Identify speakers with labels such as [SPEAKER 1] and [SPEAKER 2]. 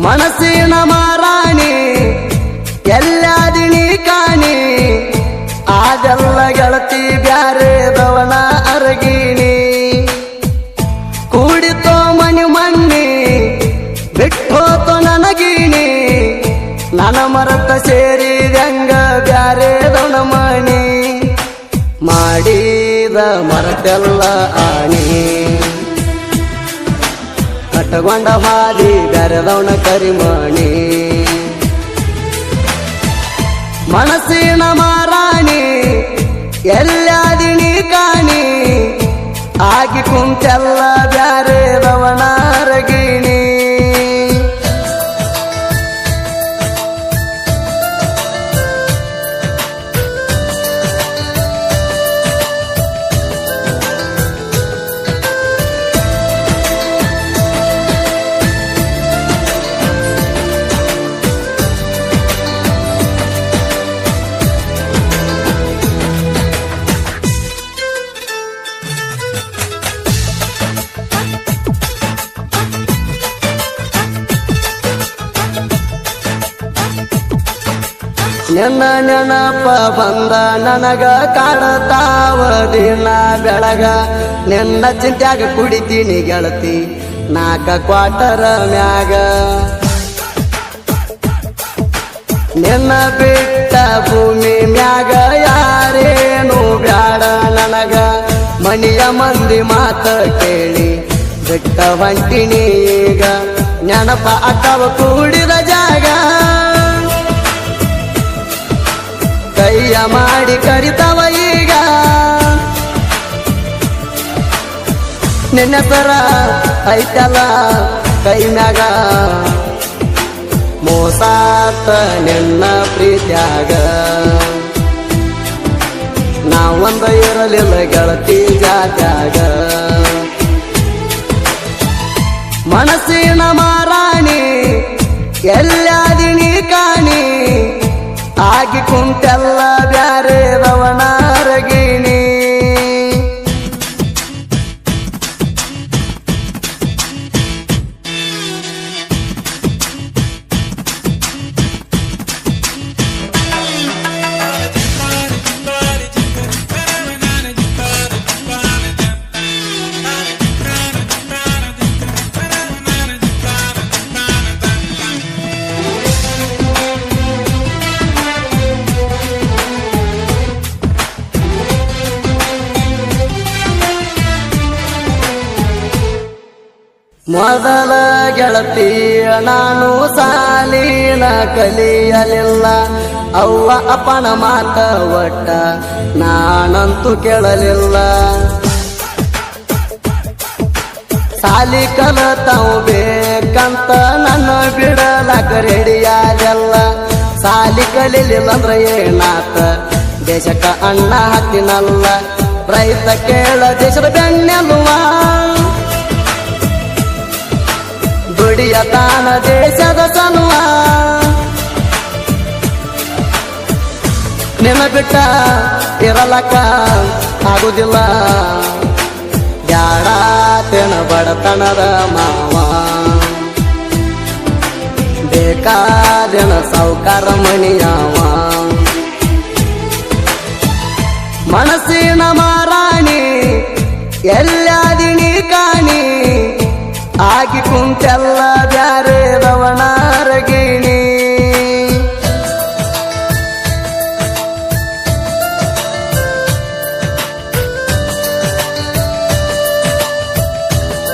[SPEAKER 1] ಮನಸ್ಸಿನ ಮಾರಾಣಿ ಎಲ್ಲಾದಿನಿ ಕಾಣಿ. ಆದೆಲ್ಲ ಗೆಳತಿ ಬ್ಯಾರೆದವನ ಅರಗಿಣಿ. ಕೂಡಿತೋ ಮನಿ ಮಣ್ಣಿ ಬಿಟ್ಟೋತೋ ನನಗಿಣಿ. ನನ ಮರತ ಸೇರಿದಂಗ ದೊಣ ಮಣಿ. ಮಾಡಿದ ಮರತೆಲ್ಲ ಆಣಿ. ಕಟ್ಟಗೊಂಡ ಹಾದಿ ಬೆರೆದವನ ಕರಿಮಣಿ. ಮನಸ್ಸಿನ ಮಾರಾಣಿ ಎಲ್ಲಾದಿನಿ ಕಾಣಿ. ಆಗಿ ಕುಂತೆಲ್ಲ ಬ್ಯಾರೆದವನ ನಿನ್ನ ನೆನಪ ಬಂದ ನನಗ ಕಾಣತಾವ ದಿನ ಬೆಳಗ. ನಿನ್ನ ಚಿಂತ್ಯಾಗ ಕುಡಿತೀನಿ ಗೆಳತಿ, ನಾಕ ಕ್ವಾಟರ ಮ್ಯಾಗ. ನಿನ್ನ ಬಿಟ್ಟ ಭೂಮಿ ಮ್ಯಾಗ ಯಾರೇನು ಬ್ಯಾಡ ನನಗ. ಮನಿಯ ಮಂದಿ ಮಾತ ಕೇಳಿ, ಬಿಟ್ಟ ಹೊಂಟಿನಿ ಈಗ. ನೆನಪ ಅಕ್ಕವ ಕೂಡಿದ ಜಾಗ ಮಾಡಿ ಕರಿತವ ಈಗ. ನೆನಪರ ಐತಲ ಕೈ ಮ್ಯಾಗ ಮೋಸಾತ ನಿನ್ನ ಪ್ರೀತ್ಯಾಗ. ನಾವೊಂದ ಇರಲಿಲ್ಲ ಗೆಳತಿ ಜಾತ್ಯಾಗ. ಮನಸ್ಸಿನ ಮಾರಾಣಿ ಎಲ್ಲಾದಿನಿ ಕಾಣಿ. ಆಗಿ ಕುಂತೆಲ್ಲ ಮೊದಲ ಗೆಳತಿ ನಾನು ಸಾಲಿನ ಕಲಿಯಲಿಲ್ಲ. ಅವ್ವ ಅಪ್ಪನ ಮಾತ ಒಟ್ಟ ನಾನಂತೂ ಕೇಳಲಿಲ್ಲ. ಸಾಲಿ ಕಲತಾವು ಬೇಕಂತ ನನ್ನ ಬಿಡಲಾಕ ರೆಡಿಯಾದೆಲ್ಲ ಸಾಲಿ ಕಲಿಲಿಲ್ಲ ಅಂದ್ರೆ ಏನಾತ? ದೇಶಕ್ಕ ಅಣ್ಣ ಹತ್ತಿನಲ್ಲ. ರೈತ ಕೇಳ ದೇಶದ ಬೆನ್ನೆಲುವ. ದುಡಿಯ ತಾನ ದೇಶದ ಸನುವ ನಿನ್ನ ಬಿಟ್ಟ ಇರಲಕ್ಕ ಆಗುದಿಲ್ಲ. ತೆನ ಬಡತನದ ಮಾವ. ಬೇಕಾದೇನ ಸಾವುಕಾರ ಮಣಿಯಾವ. ಮನಸ್ಸಿನ ಮಾರಾಣಿ ಎಲ್ಲಾದಿನಿ ಕಾಣಿ. ಆಗಿ ಕುಂತೆಲ್ಲ